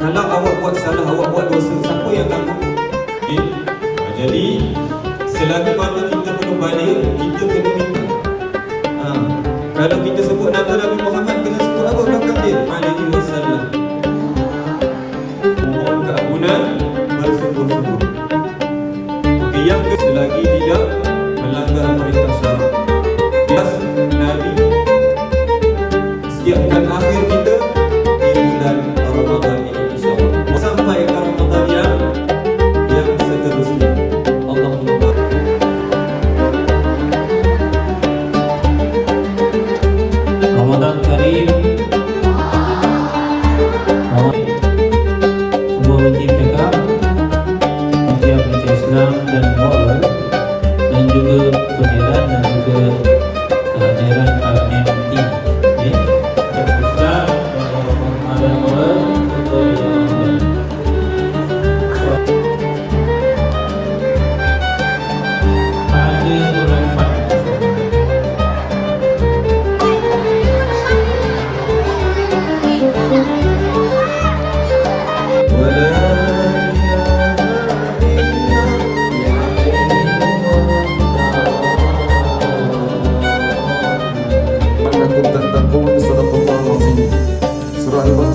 Kalau awak buat salah, awak buat dosa, siapa yang tanggung? Okay. Ha, jadi, selagi mana kita belum balik, kita kena minta. Ha. Kalau kita sebut nama Nabi Muhammad, kena sebut apa belakang dia? Alaihi wasallam. Mohon keampunan bersungguh-sungguh. Okey, yang ke selagi tidak melanggar perintah syarak. Ramadan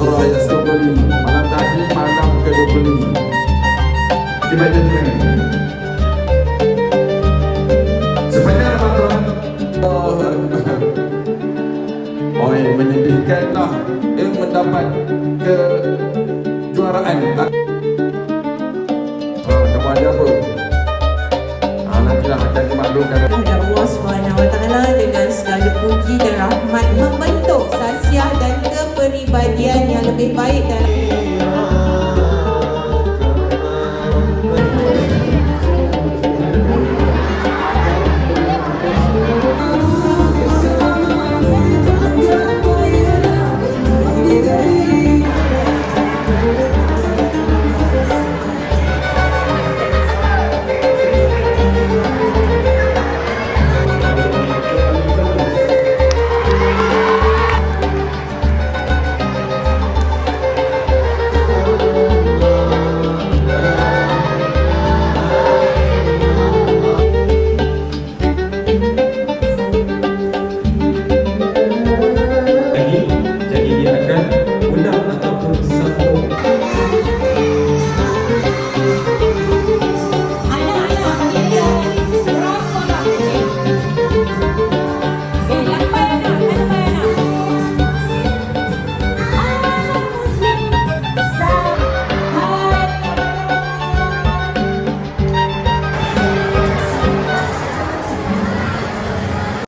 Ayat 25. Malam tadi malam ke-25. Dibaca dengan Sepanjang Ramadan Oh, oh eh, menyedihkanlah yang mendapat kejuaraan. Ah, kamu ada apa? Ah, nantilah akan dimaklumkan. kepada Allah Taala dengan segala puji dan rahmat Calvary lebih baik dalam